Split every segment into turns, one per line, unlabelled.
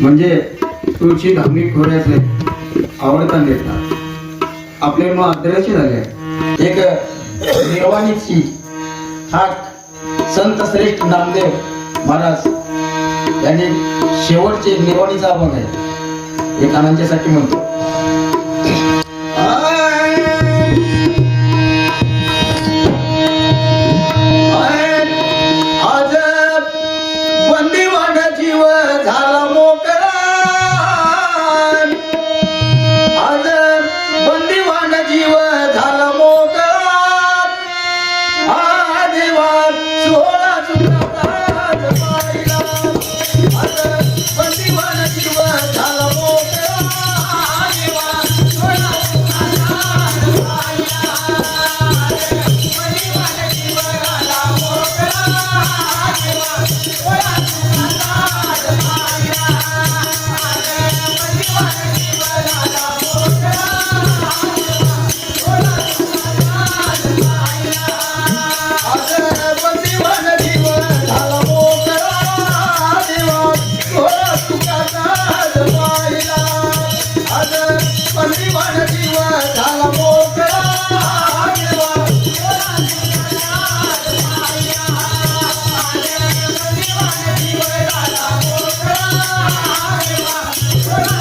म्हणजे तुळशी धामी खोऱ्यातले आवडता नेता. आपले मग आदर्श झाले एक निर्वाणीची हा संत श्रेष्ठ नामदेव महाराज यांनी शेवटचे निर्वाणीचा अभंग आहे. एक आनंदासाठी म्हणतो.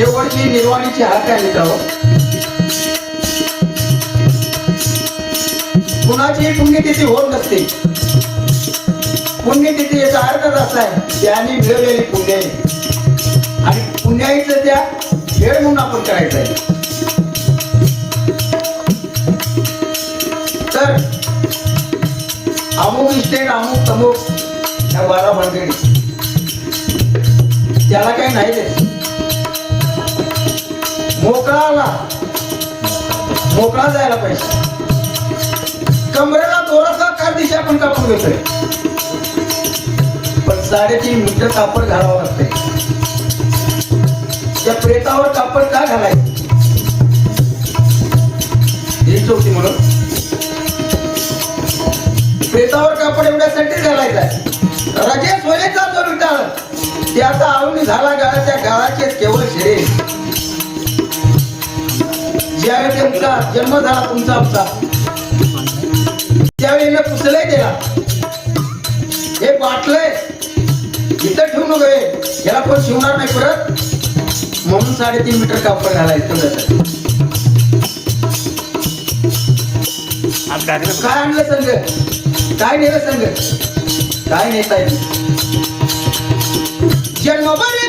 शेवटची निर्वाणीची हात काय मित्रांनो? कुणाची पुण्यतिथी होत नसते. पुण्यतिथी याचा अर्थच असा आहे त्याने मिळवलेली पुण्य आहे. आणि पुण्याईचं त्या वेळ म्हणून आपण करायचं आहे. तर अमुक इस्टेट अमुक तमुक या बारा मंडळी त्याला काही नाही देत मोकळा आला. मोकळा जायला पाहिजे. कमरेला दोराचा काय दिशा आपण कापून घेतोय. पण साडेतीन मीटर कापड घालावं लागतंय. त्या प्रेतावर कापड का घालायचं? ही म्हणून. प्रेतावर कापड एवढ्यासाठी घालायचा आहे. रजेश वलेचा जो विटाळ. त्याचा आवडी झाला गाळा त्या गाळाचे केवळ शरीर ज्यावेळी तुमचा जन्म झाला तुमचा आमचा. त्यावेळी मी पुसले हे बाटलंय. इथं ठेवू नको याला कोण शिवणार नाही परत? म्हणून साडेतीन मीटर कापड घालायचं तेवढ्यासाठी काय आणलं संघ काय नेलं संघ काय नेता येईल जन्मभरी